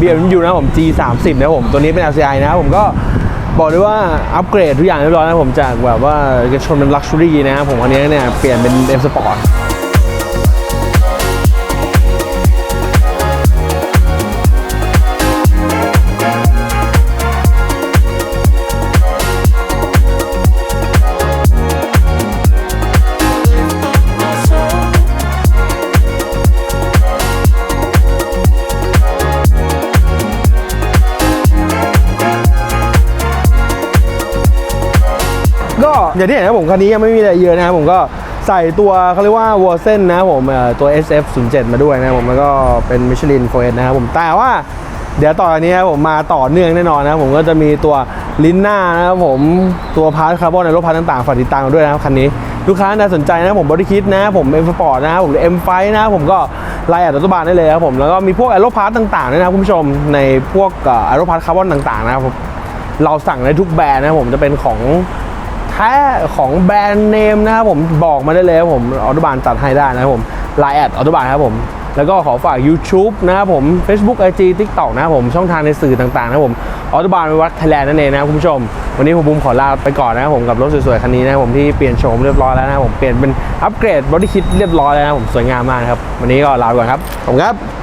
BMW นะครับผม G30 นะผม ตัวนี้เป็น LCI นะผมก็บอกเลยว่าอัปเกรดทุกอย่างเรียบร้อยนะผมจากแบบว่าจะชนเป็นลักชัวรี่นะผมอันนี้เนี่ยเปลี่ยนเป็น M Sport ก็อย่างที่เห็นนะผมคันนี้ยังไม่มีอะไรเยอะนะผมก็ใส่ตัวเขาเรียกว่าวอร์เซนนะครับผมตัว SF07 มาด้วยนะผมแล้วก็เป็นมิชลินโฟเอนะครับผมแต่ว่าเดี๋ยวต่อจากนี้ผมมาต่อเนื่องแน่นอนนะผมก็จะมีตัวลิ้นหน้านะครับผมตัวพาร์ทคาร์บอนในรถพาร์ทต่างๆฝากติดตามด้วยนะครับคันนี้ลูกค้าน่าสนใจนะผมบริคิดนะผมเอ็มสปอร์ตนะผมเอ็มไฟนะผมก็ไลน์แอดรัฐบาลได้เลยครับผมแล้วก็มีพวกแอโรพาร์ตต่างๆด้วยนะครับคุณผู้ชมในพวกแอโรพาร์ตคาร์บอนต่างๆนะครับผมเราสั่งได้ทุกแบรนด์นะผมจะเป็นของ แท้ของแบรนด์เนมนะครับผมบอกมาได้เลยครับผมออโตบานจัดให้ได้นะครับผมไลน์แอดออโตบานครับผมแล้วก็ขอฝาก YouTube นะครับผม Facebook IG TikTok นะครับผมช่องทางในสื่อต่างๆนะครับผมออโตบานวัดไทยแลนด์นั่นเองนะครับคุณผู้ชม วันนี้ผมบุมขอลาไปก่อนนะครับผมกับรถสวยๆคันนี้นะครับผมที่เปลี่ยนโฉมเรียบร้อยแล้วนะครับผมเปลี่ยนเป็นอัปเกรดบอดี้คิดเรียบร้อยแล้วนะครับผมสวยงามมากนะครับวันนี้ก็ลาไปก่อนครับขอบคุณครับ